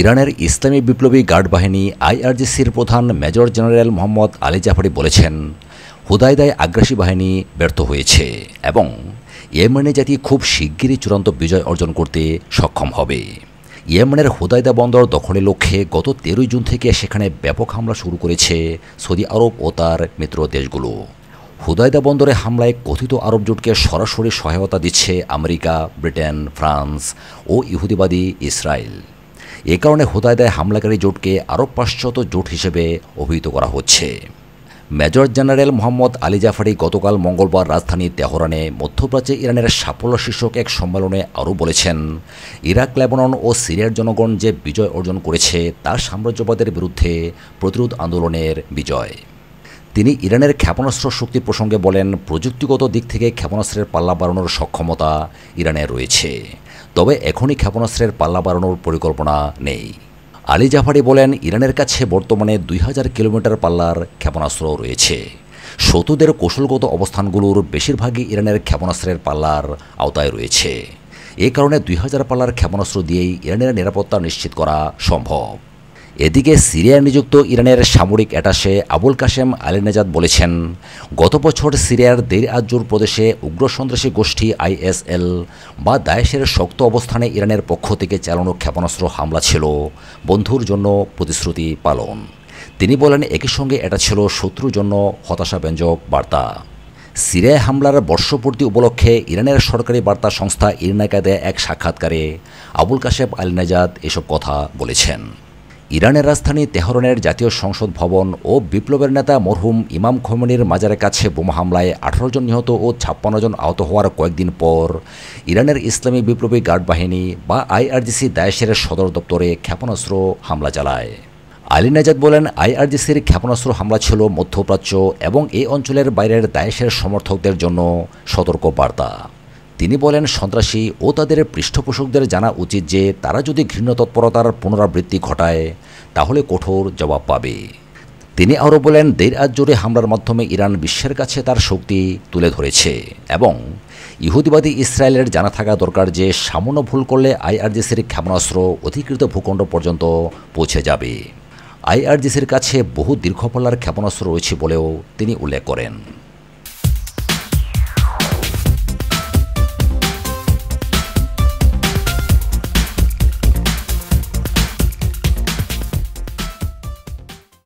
ইরানের ইসলামী বিপ্লবী গার্ড বাহিনী আইআরজিসির প্রধান major general Mohammad Ali Jafari বলেছেন হুদায়দায় আগ্রাসী বাহিনী ব্যর্থ হয়েছে এবং ইয়েমেনে জাতি খুব শিগগিরই চূড়ান্ত বিজয় অর্জন করতে সক্ষম হবে। ইয়েমেনের হুদায়দা বন্দর দখলের লক্ষ্যে গত তেরোই জুন থেকে সেখানে ব্যাপক হামলা শুরু করেছে সৌদি আরব ও তার মিত্র দেশগুলো। হুদায়দা বন্দরে হামলায় কথিত আরব জোটকে সরাসরি সহায়তা দিচ্ছে আমেরিকা, ব্রিটেন, ফ্রান্স ও ইহুদিবাদী ইসরায়েল। এ কারণে হুদায়দায় হামলাকারী জোটকে আরব পাশ্চাত্য জোট হিসেবে অভিহিত করা হচ্ছে। Major general Mohammad Ali Jafari গতকাল মঙ্গলবার রাজধানী তেহরানে মধ্যপ্রাচ্যে ইরানের সাফল্য শীর্ষক এক সম্মেলনে আরও বলেছেন, ইরাক, লেবানন ও সিরিয়ার জনগণ যে বিজয় অর্জন করেছে তা সাম্রাজ্যবাদের বিরুদ্ধে প্রতিরোধ আন্দোলনের বিজয়। তিনি ইরানের ক্ষেপণাস্ত্র শক্তি প্রসঙ্গে বলেন, প্রযুক্তিগত দিক থেকে ক্ষেপণাস্ত্রের পাল্লা বাড়ানোর সক্ষমতা ইরানের রয়েছে। তবে এখনই ক্ষেপণাস্ত্রের পাল্লা বাড়ানোর পরিকল্পনা নেই। আলী জাফারি বলেন, ইরানের কাছে বর্তমানে দুই হাজার কিলোমিটার পাল্লার ক্ষেপণাস্ত্র রয়েছে। শত্রুদের কৌশলগত অবস্থানগুলোর বেশিরভাগই ইরানের ক্ষেপণাস্ত্রের পাল্লার আওতায় রয়েছে। এ কারণে দুই হাজার পাল্লার ক্ষেপণাস্ত্র দিয়েই ইরানের নিরাপত্তা নিশ্চিত করা সম্ভব। এদিকে সিরিয়ায় নিযুক্ত ইরানের সামরিক অ্যাটাশে আবুল কাশেম আলিনেজাদ বলেছেন, গত বছর সিরিয়ার দের আজুর প্রদেশে উগ্র সন্ত্রাসী গোষ্ঠী আইএসএল বা দায়েশের শক্ত অবস্থানে ইরানের পক্ষ থেকে চালানো ক্ষেপণাস্ত্র হামলা ছিল। বন্ধুর জন্য প্রতিশ্রুতি পালন। তিনি বলেন, একই সঙ্গে এটা ছিল শত্রুর জন্য হতাশাব্যঞ্জক বার্তা। সিরিয়ায় হামলার বর্ষপূর্তি উপলক্ষে ইরানের সরকারি বার্তা সংস্থা ইরনাকা দেয় এক সাক্ষাৎকারে আবুল কাশেম আলিনাজাদ এসব কথা বলেছেন। ইরানের রাজধানী তেহরানের জাতীয় সংসদ ভবন ও বিপ্লবের নেতা মরহুম ইমাম খোমেনির মাজারের কাছে বোমা হামলায় আঠারো জন নিহত ও ছাপ্পান্ন জন আহত হওয়ার কয়েকদিন পর ইরানের ইসলামী বিপ্লবী গার্ড বাহিনী বা আইআরজিসি দায়েশের সদর দপ্তরে ক্ষেপণাস্ত্র হামলা চালায়। আলী নাজাদ বলেন, আইআরজিসির ক্ষেপণাস্ত্র হামলা ছিল মধ্যপ্রাচ্য এবং এই অঞ্চলের বাইরের দায়েশের সমর্থকদের জন্য সতর্ক বার্তা তিনি বলেন, সন্ত্রাসী ও তাদের পৃষ্ঠপোষকদের জানা উচিত যে তারা যদি ঘৃণ্য তৎপরতার পুনরাবৃত্তি ঘটায় তাহলে কঠোর জবাব পাবে। তিনি আরও বলেন দেড় আজ জোরে হামলার মাধ্যমে ইরান বিশ্বের কাছে তার শক্তি তুলে ধরেছে এবং ইহুদিবাদী ইসরায়েলের জানা থাকা দরকার যে সামান্য ভুল করলে আইআরজিসির ক্ষেপণাস্ত্র অধিকৃত ভূখণ্ড পর্যন্ত পৌঁছে যাবে। আইআরজিসির কাছে বহু দীর্ঘপল্লার ক্ষেপণাস্ত্র রয়েছে বলেও তিনি উল্লেখ করেন।